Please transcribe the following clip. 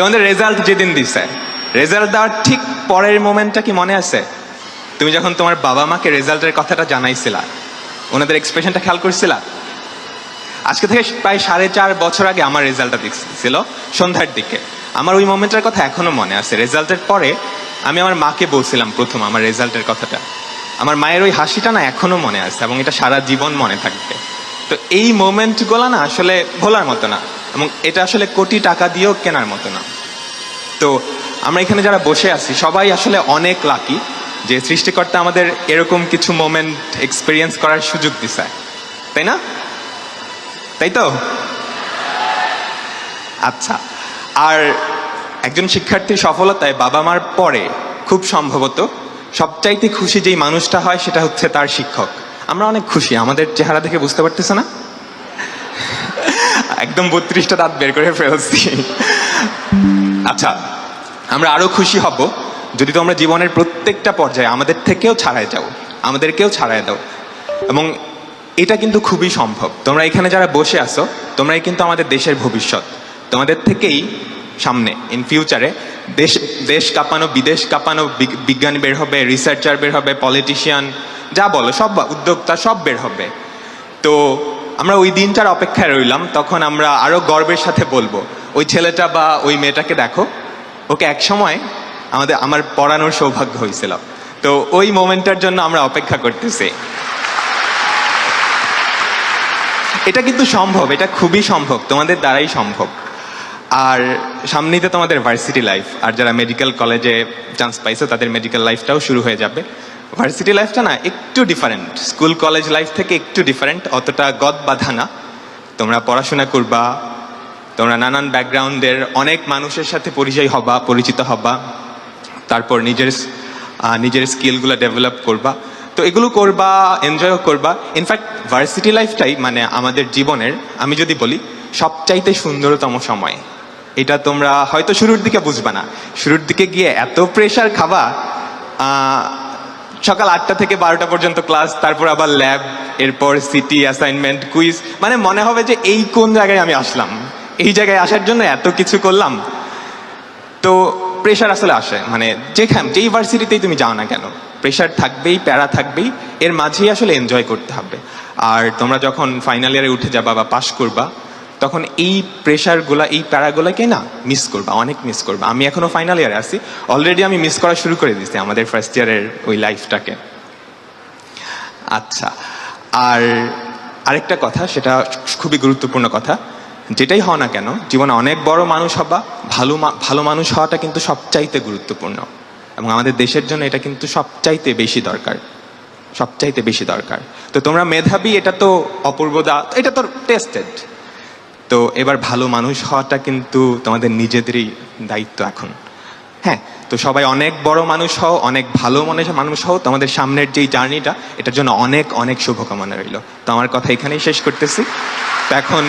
তোমাদের রেজাল্ট যেদিন দিছে। রেজাল্ট দেওয়ার ঠিক পরের মোমেন্টটা কি মনে আছে? তুমি যখন তোমার বাবা মাকে রেজাল্টের কথাটা জানাইছিলা, ওনাদের এক্সপ্রেশনটা খেয়াল করছিলা? আজকে থেকে প্রায় সাড়ে চার বছর আগে আমার রেজাল্টটা দিচ্ছিল সন্ধ্যার দিকে। আমার ওই মোমেন্টের কথা এখনও মনে আছে। রেজাল্টের পরে আমি আমার মাকে বলছিলাম প্রথম আমার রেজাল্টের কথাটা। আমার মায়ের ওই হাসিটা না এখনও মনে আছে এবং এটা সারা জীবন মনে থাকবে। তো এই মোমেন্টগুলো না আসলে ভোলার মতো না। এবং এটা আসলে কোটি টাকা দিয়েও কেনার মতো না। তো আমরা এখানে যারা বসে আছি, সবাই আসলে অনেক লাকি যে সৃষ্টিকর্তা আমাদের এরকম কিছু মোমেন্ট এক্সপিরিয়েন্স করার সুযোগ দিছে। তাই না? তাই তো? আচ্ছা আর একজন শিক্ষার্থীর সফলতায় বাবা মার পরে খুব সম্ভবত সবচাইতে খুশি যেই মানুষটা হয় সেটা হচ্ছে তার শিক্ষক। আমরা অনেক খুশি, আমাদের চেহারা দেখে বুঝতে পারতেছে না? একদম বত্রিশটা দাঁত বের করে ফেলছি। আচ্ছা আমরা আরও খুশি হব যদি তোমরা জীবনের প্রত্যেকটা পর্যায়ে আমাদের থেকেও ছাড়াই যাও, আমাদেরকেও ছাড়াই দাও। এবং এটা কিন্তু খুবই সম্ভব। তোমরা এখানে যারা বসে আছো, তোমরাই কিন্তু আমাদের দেশের ভবিষ্যৎ। তোমাদের থেকেই সামনে ইন ফিউচারে দেশ দেশ কাঁপানো, বিদেশ কাঁপানো বিজ্ঞানী বের হবে রিসার্চার বের হবে পলিটিশিয়ান যা বলো, সব উদ্যোক্তা সব বের হবে। তো আমরা ওই দিনটার অপেক্ষায় রইলাম, তখন আমরা আরও গর্বের সাথে বলব, ওই ছেলেটা বা ওই মেয়েটাকে দেখো। ওকে এক সময় আমাদের, আমার পড়ানোর সৌভাগ্য হয়েছিল। তো ওই মোমেন্টটার জন্য আমরা অপেক্ষা করতেছি। এটা কিন্তু সম্ভব, এটা খুবই সম্ভব, তোমাদের দ্বারাই সম্ভব। আর সামনেই তো তোমাদের ভার্সিটি লাইফ আর যারা মেডিকেল কলেজে চান্স পাইছো, তাদের মেডিকেল লাইফটাও শুরু হয়ে যাবে। ভার্সিটি লাইফটা না একটু ডিফারেন্ট স্কুল কলেজ লাইফ থেকে একটু ডিফারেন্ট অতটা গদ বাঁধা না। তোমরা পড়াশোনা করবা, তোমরা নানান ব্যাকগ্রাউন্ডের অনেক মানুষের সাথে পরিচয় হবা, পরিচিত হবা। তারপর নিজের নিজের স্কিলগুলো ডেভেলপ করবা। তো এগুলো করবা এনজয়ও করবা। ইনফ্যাক্ট ভার্সিটি লাইফটাই মানে আমাদের জীবনের, আমি যদি বলি, সবচাইতে সুন্দরতম সময়। এটা তোমরা হয়তো শুরুর দিকে বুঝবা না। শুরুর দিকে গিয়ে এত প্রেশার খাবা সকাল আটটা থেকে বারোটা পর্যন্ত ক্লাস, তারপর আবার ল্যাব, এরপর সিটি অ্যাসাইনমেন্ট কুইজ মানে মনে হবে যে এই কোন জায়গায় আমি আসলাম। এই জায়গায় আসার জন্য এত কিছু করলাম। তো প্রেশার আসলে আসে। মানে যেখানে যেই ভার্সিটিতেই তুমি যাও না কেন প্রেশার থাকবেই, প্যারা থাকবেই, এর মাঝেই আসলে এনজয় করতে হবে। আর তোমরা যখন ফাইনাল ইয়ারে উঠে যাবা বা পাশ করবা তখন এই প্রেশারগুলা এই প্যারাগুলাকে না মিস করবা, অনেক মিস করবা। আমি এখনও ফাইনাল ইয়ারে আছি। অলরেডি আমি মিস করা শুরু করে দিয়েছি আমাদের ফার্স্ট ইয়ারের ওই লাইফটাকে আচ্ছা আর আরেকটা কথা, সেটা খুবই গুরুত্বপূর্ণ কথা, যেটাই হও না কেন, জীবনে অনেক বড় মানুষ হবা, ভালো ভালো মানুষ হওয়াটা কিন্তু সবচাইতে গুরুত্বপূর্ণ। এবং আমাদের দেশের জন্য এটা কিন্তু সবচাইতে বেশি দরকার। সবচাইতে বেশি দরকার। তো তোমরা মেধাবী, এটা তো অপূর্বদা, এটা তো টেস্টেড তো এবার ভালো মানুষ হওয়াটা কিন্তু তোমাদের নিজেদেরই দায়িত্ব এখন। হ্যাঁ তো সবাই অনেক বড় মানুষ হও, অনেক ভালো মনে মানুষ হও, তোমাদের সামনের যেই জার্নিটা, এটার জন্য অনেক অনেক শুভকামনা রইল। তো আমার কথা এখানেই শেষ করতেছি। তো এখন